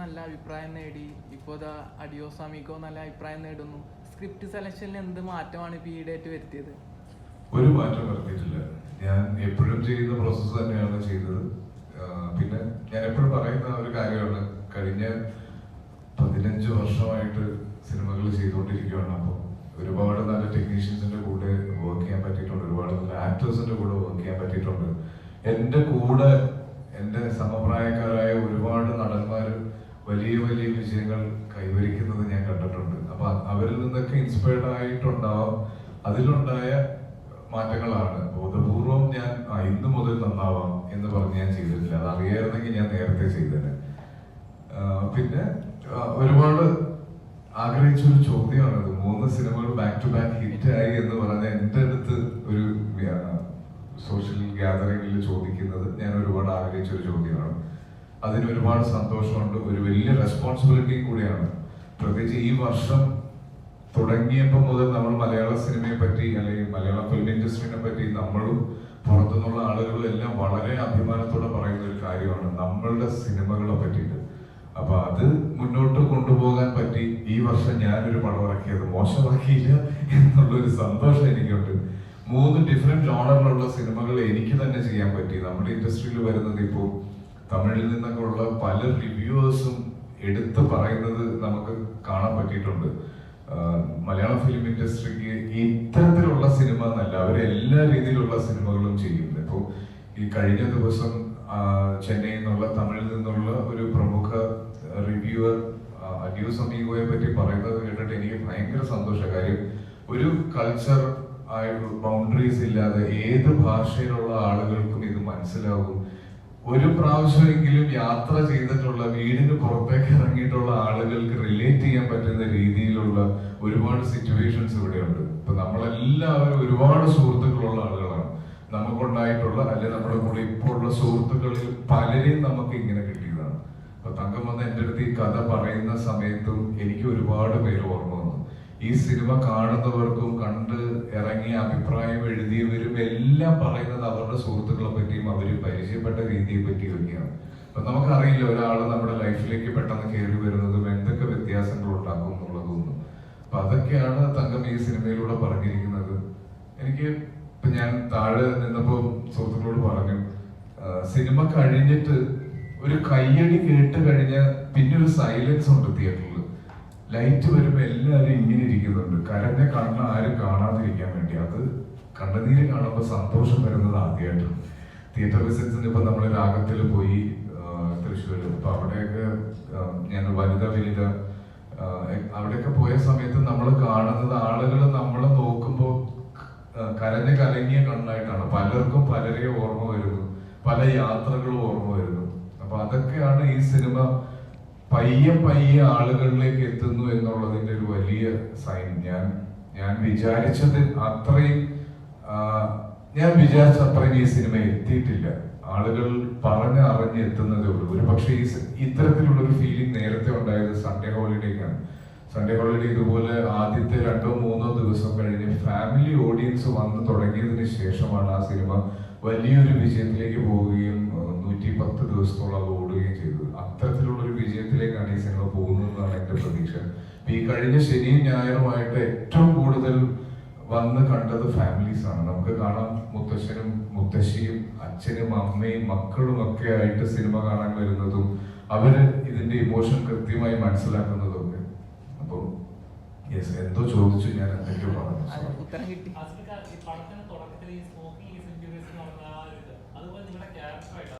നല്ല അഭിപ്രായം നേടി. ഇപ്പോൾ ഇതാ അഡിയോസ് അമീഗോ നല്ല അഭിപ്രായം നേടുന്നു. സ്ക്രിപ്റ്റ് സെലക്ഷനിൽ എന്ത് മാറ്റമാണ് ഇപ്പോൾ ഈയിടെയായിട്ട് വരുത്തിയത്? ഒരു മാറ്റം വരുത്തിയിട്ടില്ല. ഞാൻ എപ്പോഴും ചെയ്യുന്ന പ്രോസസ്സ് തന്നെയാണ് ചെയ്തത്. പിന്നെ ഞാൻ എപ്പോഴും പറയുന്ന ഒരു കാര്യമാണ്. കഴിഞ്ഞ പതിനഞ്ച് വർഷമായിട്ട് സിനിമകൾ ചെയ്തുകൊണ്ടിരിക്കുകയാണ് അപ്പോൾ ഒരുപാട് നല്ല ടെക്നീഷ്യൻസിന്റെ കൂടെ വർക്ക് ചെയ്യാൻ പറ്റിയിട്ടുണ്ട്. ഒരുപാട് നല്ല ആക്ടേഴ്സിന്റെ കൂടെ വർക്ക് ചെയ്യാൻ പറ്റിയിട്ടുണ്ട്. എന്റെ കൂടെ എന്റെ സമപ്രായക്കാരായ ഒരുപാട് വലിയ വലിയ വിജയങ്ങൾ കൈവരിക്കുന്നത് ഞാൻ കണ്ടിട്ടുണ്ട്. അപ്പൊ അവരിൽ നിന്നൊക്കെ ഇൻസ്പയർഡ് ആയിട്ടുണ്ടാവാം. അതിലുണ്ടായ മാറ്റങ്ങളാണ്. ബോധപൂർവം ഞാൻ ഇന്ന് മുതൽ നന്നാവാം എന്ന് പറഞ്ഞ് ഞാൻ ചെയ്തിട്ടില്ല. അത് അറിയായിരുന്നെങ്കിൽ ഞാൻ നേരത്തെ ചെയ്തേനെ. പിന്നെ ഒരുപാട് ആഗ്രഹിച്ച ഒരു ചോദ്യമാണത്. മൂന്ന് സിനിമകൾ ബാക്ക് ടു ബാക്ക് ഹിറ്റ് ആയി എന്ന് പറഞ്ഞ എന്റെ അടുത്ത് ഒരു സോഷ്യൽ ഗ്യാതറിംഗിൽ ചോദിക്കുന്നത് ഞാൻ ഒരുപാട് ആഗ്രഹിച്ച ഒരു ചോദ്യമാണ്. അതിന് ഒരുപാട് സന്തോഷമുണ്ട്. ഒരു വലിയ റെസ്പോൺസിബിലിറ്റി കൂടിയാണ്. പ്രത്യേകിച്ച് ഈ വർഷം തുടങ്ങിയപ്പോൾ മുതൽ നമ്മൾ മലയാള സിനിമയെ പറ്റി അല്ലെങ്കിൽ മലയാള ഫിലിം ഇൻഡസ്ട്രീനെ പറ്റി നമ്മളും പുറത്തുനിന്നുള്ള ആളുകളും എല്ലാം വളരെ അഭിമാനത്തോടെ പറയുന്ന ഒരു കാര്യമാണ് നമ്മളുടെ സിനിമകളെ പറ്റിയിട്ട്. അപ്പൊ അത് മുന്നോട്ട് കൊണ്ടുപോകാൻ പറ്റി. ഈ വർഷം ഞാനൊരു പടം ഇറക്കിയത് മോശമാക്കിയില്ല എന്നുള്ളൊരു സന്തോഷം എനിക്കുണ്ട്. മൂന്ന് ഡിഫറെന്റ് ജോണറിലുള്ള സിനിമകൾ എനിക്ക് തന്നെ ചെയ്യാൻ പറ്റി. നമ്മുടെ ഇൻഡസ്ട്രിയിൽ വരുന്നത് ഇപ്പോൾ തമിഴിൽ നിന്നൊക്കെ ഉള്ള പല റിവ്യൂവേഴ്സും എടുത്തു പറയുന്നത് നമുക്ക് കാണാൻ പറ്റിയിട്ടുണ്ട്. മലയാള ഫിലിം ഇൻഡസ്ട്രിക്ക് ഇത്തരത്തിലുള്ള സിനിമ എന്നല്ല അവർ എല്ലാ രീതിയിലുള്ള സിനിമകളും ചെയ്യുന്നത് ഇപ്പോൾ ഈ കഴിഞ്ഞ ദിവസം ചെന്നൈയിൽ നിന്നുള്ള തമിഴിൽ നിന്നുള്ള ഒരു പ്രമുഖ റിവ്യൂവർ അഡ്യൂ സമീകോയെ പറ്റി പറയുന്നത് കേട്ടിട്ട് എനിക്ക് ഭയങ്കര സന്തോഷ. കാര്യം ഒരു കൾച്ചർ ബൗണ്ടറീസ് ഇല്ലാതെ ഏത് ഭാഷയിലുള്ള ആളുകൾക്കും ഇത് മനസ്സിലാകും ഒരു പ്രാവശ്യമെങ്കിലും യാത്ര ചെയ്തിട്ടുള്ള വീടിന് പുറത്തേക്ക് ഇറങ്ങിയിട്ടുള്ള ആളുകൾക്ക് റിലേറ്റ് ചെയ്യാൻ പറ്റുന്ന രീതിയിലുള്ള ഒരുപാട് സിറ്റുവേഷൻസ് ഇവിടെയുണ്ട്. ഇപ്പൊ നമ്മളെല്ലാവരും ഒരുപാട് സുഹൃത്തുക്കളുള്ള ആളുകളാണ്. നമുക്കുണ്ടായിട്ടുള്ള അല്ലെ നമ്മുടെ കൂടെ ഇപ്പോൾ ഉള്ള സുഹൃത്തുക്കളിൽ പലരെയും നമുക്ക് ഇങ്ങനെ കിട്ടിയതാണ്. അപ്പൊ തങ്കം വന്ന് എന്റെ അടുത്ത് ഈ കഥ പറയുന്ന സമയത്തും എനിക്ക് ഒരുപാട് പേര് ഓർമ്മ വന്നു. ഈ സിനിമ കാണുന്നവർക്കും കണ്ട് ഇറങ്ങിയ അഭിപ്രായം എഴുതിയവരും എല്ലാം പറയുന്നത് അവരുടെ സുഹൃത്തുക്കളെ പറ്റിയും അവർ പരിചയപ്പെട്ട രീതിയെ പറ്റിയും ഒക്കെയാണ്. അപ്പൊ നമുക്കറിയില്ല ഒരാൾ നമ്മുടെ ലൈഫിലേക്ക് പെട്ടെന്ന് കയറി വരുന്നതും എന്തൊക്കെ വ്യത്യാസങ്ങൾ ഉണ്ടാക്കും എന്നുള്ളതൊന്നും. അപ്പൊ അതൊക്കെയാണ് തങ്കം ഈ സിനിമയിലൂടെ പറഞ്ഞിരിക്കുന്നത്. എനിക്ക് ഇപ്പൊ ഞാൻ താഴെ നിന്നപ്പോൾ സുഹൃത്തുക്കളോട് പറഞ്ഞു സിനിമ കഴിഞ്ഞിട്ട് ഒരു കയ്യടി കേട്ട് കഴിഞ്ഞ പിന്നെ ഒരു സൈലൻസ് ഉണ്ട് തിയേറ്ററിൽ ലൈറ്റ് വരുമ്പോൾ എല്ലാവരും ഇങ്ങനെ ഇരിക്കുന്നുണ്ട്. കരഞ്ഞ കണ്ണ് ആരും കാണാതിരിക്കാൻ വേണ്ടി. അത് കണ്ണുനീര് കാണുമ്പോൾ സന്തോഷം വരുന്നത് ആദ്യമായിട്ടാണ് തിയേറ്റർ വിസിറ്റ്സിന് ഇപ്പൊ നമ്മൾ രാഗത്തിൽ പോയി തൃശ്ശൂർ അപ്പൊ അവിടെയൊക്കെ ഞാൻ വനിത വനിത അവിടെയൊക്കെ പോയ സമയത്ത് നമ്മൾ കാണുന്നത് ആളുകൾ നമ്മൾ നോക്കുമ്പോൾ കരഞ്ഞ കലങ്ങിയ കണ്ണായിട്ടാണ്. പലർക്കും പലരെ ഓർമ്മ വരുന്നു. പല യാത്രകളും ഓർമ്മ വരുന്നു. അപ്പൊ അതൊക്കെയാണ് ഈ സിനിമ പയ്യെ പയ്യെ ആളുകളിലേക്ക് എത്തുന്നു എന്നുള്ളതിന്റെ ഒരു വലിയ സൈൻ ഞാൻ ഞാൻ വിചാരിച്ചത് അത്രയും ഞാൻ വിചാരിച്ച അത്രയും ഈ സിനിമ എത്തിയിട്ടില്ല. ആളുകൾ പറഞ്ഞ് അറിഞ്ഞ് എത്തുന്നതേ ഉള്ളൂ. ഒരു പക്ഷേ ഈ ഇത്തരത്തിലുള്ള ഒരു ഫീലിംഗ് നേരത്തെ ഉണ്ടായത് സൺഡേ ഹോളിഡേക്കാണ് സൺഡേ ഹോളിഡേ ഇതുപോലെ ആദ്യത്തെ രണ്ടോ മൂന്നോ ദിവസം കഴിഞ്ഞ് ഫാമിലി ഓഡിയൻസ് വന്ന് തുടങ്ങിയതിന് ശേഷമാണ് ആ സിനിമ വലിയൊരു വിജയത്തിലേക്ക് കഴിഞ്ഞ ശനിയും ഞായറുമായിട്ട് ഏറ്റവും കൂടുതൽ വന്ന് കണ്ടത് ഫാമിലീസാണ് ആണ്. നമുക്ക് കാണാം മുത്തശ്ശനും മുത്തശ്ശിയും അച്ഛനും അമ്മയും മക്കളും ഒക്കെ ആയിട്ട് സിനിമ കാണാൻ വരുന്നതും അവർ ഇതിന്റെ ഇമോഷൻ കൃത്യമായി മനസ്സിലാക്കുന്നതും ഒക്കെ അപ്പോൾ യെസ് എന്തോ ചോദിച്ചു ഞാൻ എന്തൊക്കെയോ പറഞ്ഞു. തുടക്കത്തിൽ ഈ അതുപോലെ നിങ്ങളുടെ